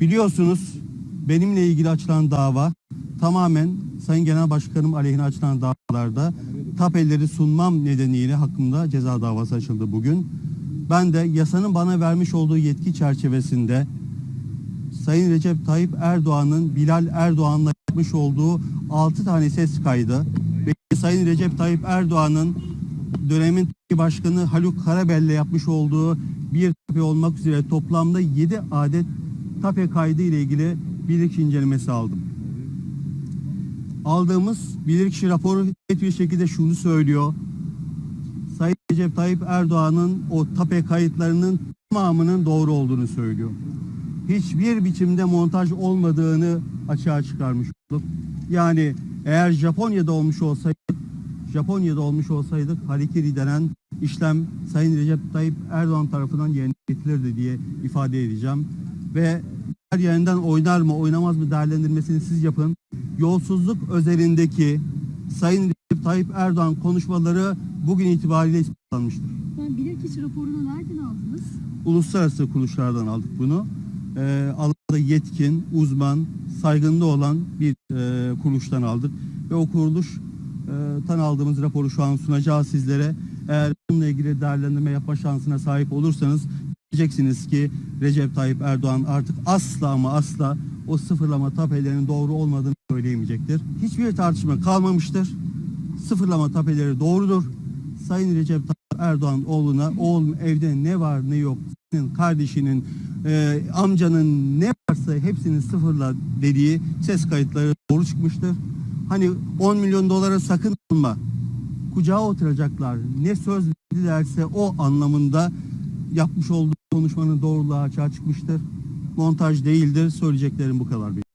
Biliyorsunuz benimle ilgili açılan dava tamamen Sayın Genel Başkanım aleyhine açılan davalarda tapelleri sunmam nedeniyle hakkında ceza davası açıldı bugün. Ben de yasanın bana vermiş olduğu yetki çerçevesinde Sayın Recep Tayyip Erdoğan'ın Bilal Erdoğan'la yapmış olduğu 6 tane ses kaydı ve Sayın Recep Tayyip Erdoğan'ın dönemin başkanı Haluk Karabel'le yapmış olduğu bir tape olmak üzere toplamda 7 adet tape kaydı ile ilgili bilirkişi incelemesi aldım. Aldığımız bilirkişi raporu net bir şekilde şunu söylüyor. Sayın Recep Tayyip Erdoğan'ın o tape kayıtlarının tamamının doğru olduğunu söylüyor. Hiçbir biçimde montaj olmadığını açığa çıkarmış olduk. Yani eğer Japonya'da olmuş olsaydı Japonya'da olmuş olsaydık Halikiri denen işlem Sayın Recep Tayyip Erdoğan tarafından yerine getirilirdi diye ifade edeceğim. Ve her yerinden oynar mı oynamaz mı değerlendirmesini siz yapın. Yolsuzluk özelindeki Sayın Recep Tayyip Erdoğan konuşmaları bugün itibariyle ispatlanmıştır. Ben bilirkişi raporunu nereden aldınız? Uluslararası kuruluşlardan aldık bunu. Ee, alanda yetkin, uzman, saygınlığı olan bir e, kuruluştan aldık. Ve o kuruluş e, tan aldığımız raporu şu an sunacağız sizlere. Eğer bununla ilgili değerlendirme yapma şansına sahip olursanız diyeceksiniz ki Recep Tayyip Erdoğan artık asla ama asla o sıfırlama tapelerinin doğru olmadığını söyleyemeyecektir. Hiçbir tartışma kalmamıştır. Sıfırlama tapeleri doğrudur. Sayın Recep Tayyip Erdoğan oğluna oğlum evde ne var ne yok senin kardeşinin e, amcanın ne varsa hepsini sıfırla dediği ses kayıtları doğru çıkmıştır. Hani 10 milyon dolara sakın alma. Kucağa oturacaklar. Ne söz verdilerse o anlamında yapmış olduğu konuşmanın doğruluğu açığa çıkmıştır. Montaj değildir. Söyleyeceklerim bu kadar.